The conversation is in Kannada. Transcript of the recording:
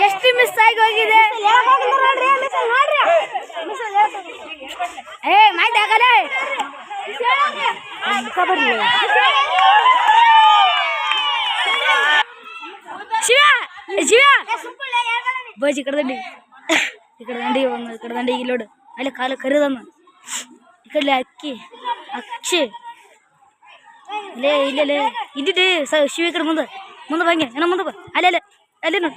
ಜಸ್ಟ್ ಮಿಸ್ ಆಗಿ ಹೋಗಿದೆ. ಏ ಮಾಹಿತಿ ಆಗಲ್ಲ ಶಿವ ಶಿವ. ಬಜಿ ಈ ಕಡೆ ದಂಡಿ. ಈ ಕಡೆ ದಂಡಿ ಒಂದು ಈ ಕಡೆ ದಂಡಿ ಇಲ್ಲೋಡು ಅಲ್ಲಿ ಕಾಲು ಕರಿದಮ್ಮ. ಈ ಕಡೆ ಅಕ್ಕಿ ಅಕ್ಷಿ. ಇಲ್ಲೇ ಇಲ್ಲೇ ಇದ್ದಿದ್ದೆ ಶಿವ ಈ ಕಡೆ ಮುಂದೆ. ಮುಂದೆ ಬಂಗೆ ಏನೋ ಮುಂದೆ ಬಾ. ಅಲ್ಲೇ ಅಲ್ಲೇ. ಅಲ್ಲೇ ನೋಡಿ.